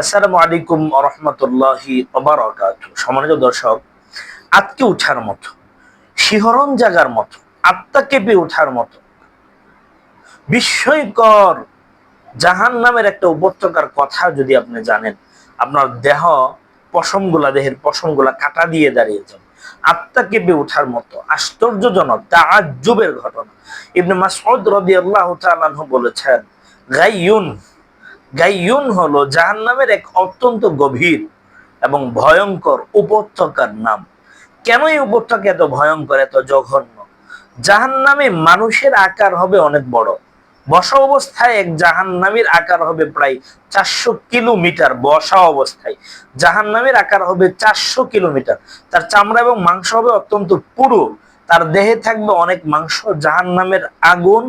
আসসালামু আলাইকুম রহমতুল্লাহি সম্মানিত দর্শক, আজকে উঠার মতো, শিহরণ জাগার মতো, আত্মা কেঁপে ওঠার মতো, বিস্ময়কর জাহান নামের একটা উপত্যকার কথা যদি আপনি জানেন, আপনার দেহ পশমগুলা, দেহের পশমগুলা কাটা দিয়ে দাঁড়িয়ে যাবে আত্মা কেঁপে ওঠার মতো, আশ্চর্যজনক তাজ্জুবের ঘটনা। ইবনে মাসউদ রাদিয়াল্লাহু তাআলা বলেছেন, গাইয়ুন গাইয়ুন হলো জাহান্নামের এক অত্যন্ত গভীর এবং ভয়ঙ্কর উপত্যকার নাম। কেন এই উপত্যকা এত ভয়ঙ্কর, এত জঘন্য? জাহান্নামে মানুষের আকার হবে অনেক বড়। বসা অবস্থায় এক জাহান্নামের আকার হবে প্রায় চারশো কিলোমিটার বসা অবস্থায় জাহান্নামের আকার হবে চারশো কিলোমিটার। তার চামড়া এবং মাংস হবে অত্যন্ত পুরো। তার দেহে থাকবে অনেক মাংস। জাহান্নামের আগুন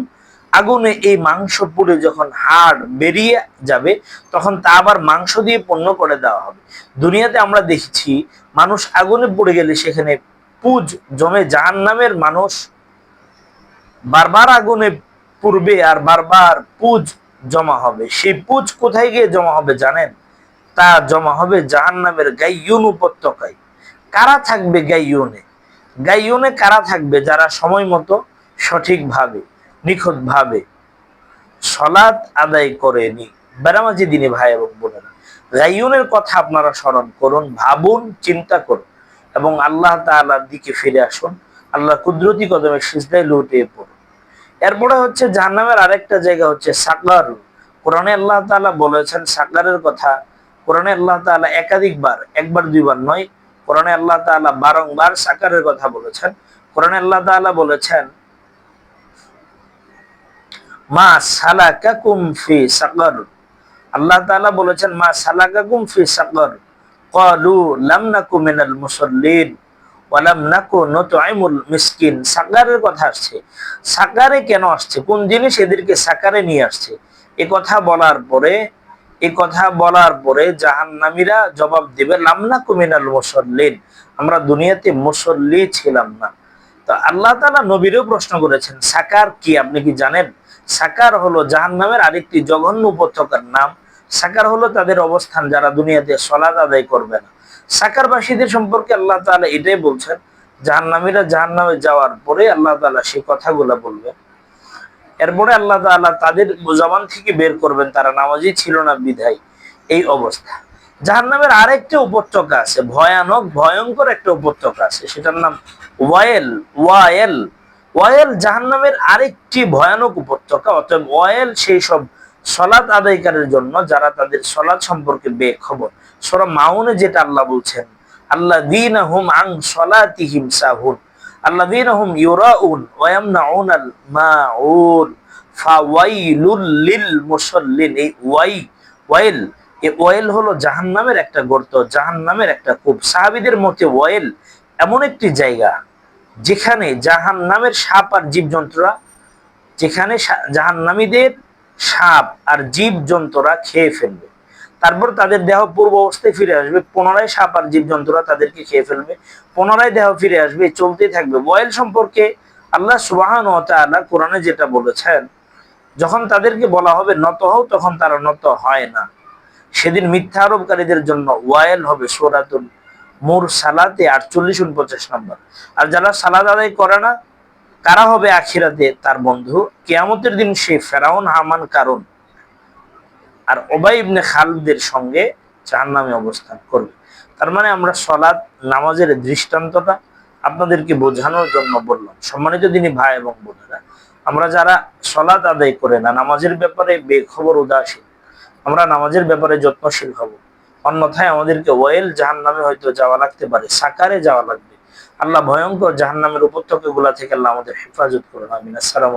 আগুনে এই মাংস পুড়ে যখন হাড় বেরিয়ে যাবে, তখন তা আবার মাংস দিয়ে পণ্য করে দেওয়া হবে। দুনিয়াতে আমরা দেখছি, মানুষ আগুনে পড়ে গেলে সেখানে পুজ জমে জাহান নামের মানুষ বারবার আগুনে পূর্বে আর বারবার পুজ জমা হবে। সেই পুজ কোথায় গিয়ে জমা হবে জানেন? তা জমা হবে জাহান নামের গাইয়ুন উপত্যকায়। কারা থাকবে গাইয়ুনে? গাইয়ুনে কারা থাকবে যারা সময় মতো সঠিকভাবে নিখুঁতভাবে সলাৎ আদায় করেনি বেড়ামাজি দিনে ভাই এবং বোনেরা। গাইয়ুনের কথা আপনারা স্মরণ করুন, ভাবুন, চিন্তা করুন এবং আল্লাহ তাআলার দিকে ফিরে আসুন। আল্লাহ কুদরতি কদমে সিজদায় লুটিয়ে পড়ুন। এরপরে হচ্ছে জাহান্নামের আরেকটা জায়গা হচ্ছে সাকার। কোরআনে আল্লাহ তাআলা বলেছেন সাকারের কথা। কোরআনে আল্লাহ তাআলা একাধিকবার, একবার, দুইবার নয়। কোরআনে আল্লাহ তাআলা বারংবার সাকারের কথা বলেছেন। কোরআনে আল্লাহ তাআলা বলেছেন মা সালাকাকুম ফি সাকর। আল্লাহ তাআলা বলেছেন, মা সালাকাকুম ফি সাকর। ক্বালু লাম নাকু মিনাল মুসাল্লিন ওয়ালাম নাকু নুতআইমুল মিসকিন। সাকারের কথা আসছে। সাকারে কেন আসছে? কোন জিনিস এদেরকে সাকারে নিয়ে আসছে? এ কথা বলার পরে, এ কথা বলার পরে জাহান্নামীরা জবাব দেবে লামনা নাকু মিনাল মুসাল্লিন। আমরা দুনিয়াতে মুসল্লি ছিলাম না। তো আল্লাহ তাআলা নবীরও প্রশ্ন করেছেন, সাকার কি আপনি কি জানেন? সাকার হলো জাহান নামের আরেকটি জঘন্য উপত্যকার নাম। সাকার হলো তাদের অবস্থান যারা দুনিয়াতে সলাদ আদায় করবে না। সাকারবাসীদের সম্পর্কে আল্লাহ তাআলা এটাই বলছেন, জাহান্নামীরা জাহান নামে যাওয়ার পরে আল্লাহ তাআলা সেই কথাগুলো বলবেন। এরপরে আল্লাহ তাআলা তাদের জবান থেকে বের করবেন, তারা নামাজি ছিল না বিধায় এই অবস্থা। জাহান্নামের আরেকটা উপত্যকা আছে, ভয়ানক, ভয়ঙ্কর একটা উপত্যকা আছে, সেটার নাম ওয়াইল ওয়াইল ওয়েল জাহান্নামের আরেকটি ভয়ানক উপত্যকা, অতএব ওয়েল সেই সব সলাৎ আদায়কারের জন্য যারা তাদের সলাৎ সম্পর্কে বেখবর। সরা মাউনে যেটা আল্লাহ বলছেন আল্লাহ দিন হুম আং সলাতিহিম সাহুন আল্লাহ দিন হুম ইউরাউন ওয়ামনাউন আল মাউন, ফাওয়াইলুল লিল মুসাল্লিন। এই ওয়াই, ওয়াইল এই ওয়েল হলো জাহান্নামের একটা গর্ত, জাহান্নামের একটা কূপ। সাহাবিদের মতে ওয়েল এমন একটি জায়গা যেখানে জাহান নামের সাপ আর জীবজন্তুরা, যেখানে জাহান নামীদের সাপ আর জীব জন্তুরা খেয়ে ফেলবে। তারপর তাদের দেহ পূর্ব অবস্থায় ফিরে আসবে, পুনরায় সাপ আর জীব জন্তুরা তাদেরকে খেয়ে ফেলবে, পুনরায় দেহ ফিরে আসবে, চলতেই থাকবে। বয়েল সম্পর্কে আল্লাহ সুবাহান ও তাআলা কোরআনে যেটা বলেছেন, যখন তাদেরকে বলা হবে নত হও, তখন তারা নত হয় না। সেদিন মিথ্যা আরোপকারীদের জন্য ওয়াইল হবে সোরাতুল মোর সালাতে আটচল্লিশ উনপঞ্চাশ নম্বর। আর যারা সালাদ আদায় করে না, কারা হবে আখিরাতে? তার বন্ধু কেয়ামতের দিন সে ফেরাউন, হামান কারণ আর ওবাই ইবনে খালদের সঙ্গে চার নামে অবস্থান করবে। তার মানে আমরা সলাদ নামাজের দৃষ্টান্তটা আপনাদেরকে বোঝানোর জন্য বললাম। সম্মানিত দিনই ভাই এবং বোনেরা, আমরা যারা সলাদ আদায় করে না, নামাজের ব্যাপারে বেখবর উদাসীন, আমরা নামাজের ব্যাপারে যত্নশীল হব। অন্যথায় আমাদেরকে ওয়েল জাহান নামে হয়তো যাওয়া লাগতে পারে, সাকারে যাওয়া লাগবে। আল্লাহ ভয়ঙ্কর জাহান নামের উপত্যকা গুলা থেকে আল্লাহ আমাদের হেফাজত করুন, আমিন। আসসালাম